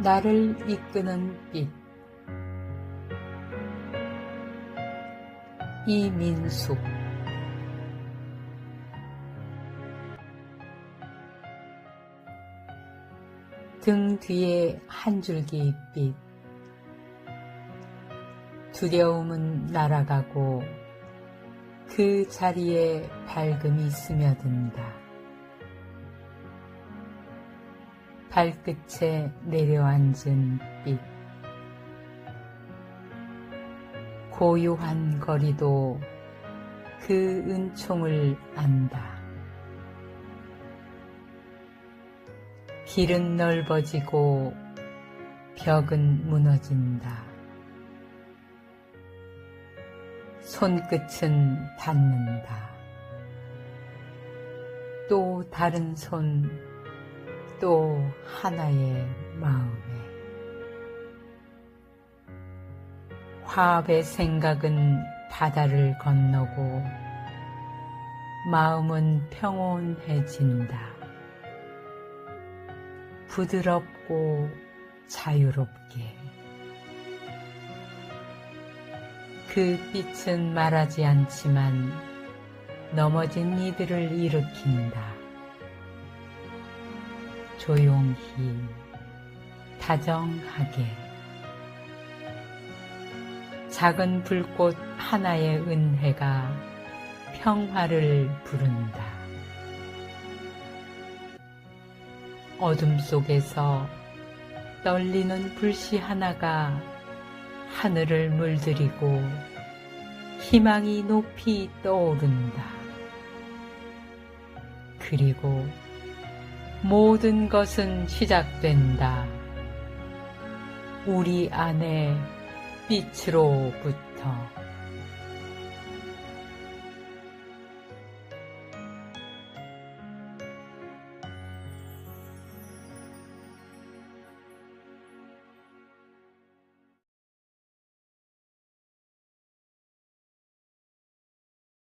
나를 이끄는 빛. 이민숙. 등 뒤에 한 줄기 빛. 두려움은 날아가고 그 자리에 밝음이 스며든다. 발끝에 내려앉은 빛. 고요한 거리도 그 은총을 안다. 길은 넓어지고 벽은 무너진다. 손끝은 닿는다. 또 다른 손, 또 하나의 마음에. 화합의 생각은 바다를 건너고 마음은 평온해진다. 부드럽고 자유롭게. 그 빛은 말하지 않지만 넘어진 이들을 일으킨다. 조용히, 다정하게. 작은 불꽃 하나의 은혜가 평화를 부른다. 어둠 속에서 떨리는 불씨 하나가 하늘을 물들이고 희망이 높이 떠오른다. 그리고 모든 것은 시작된다. 우리 안에 빛으로부터.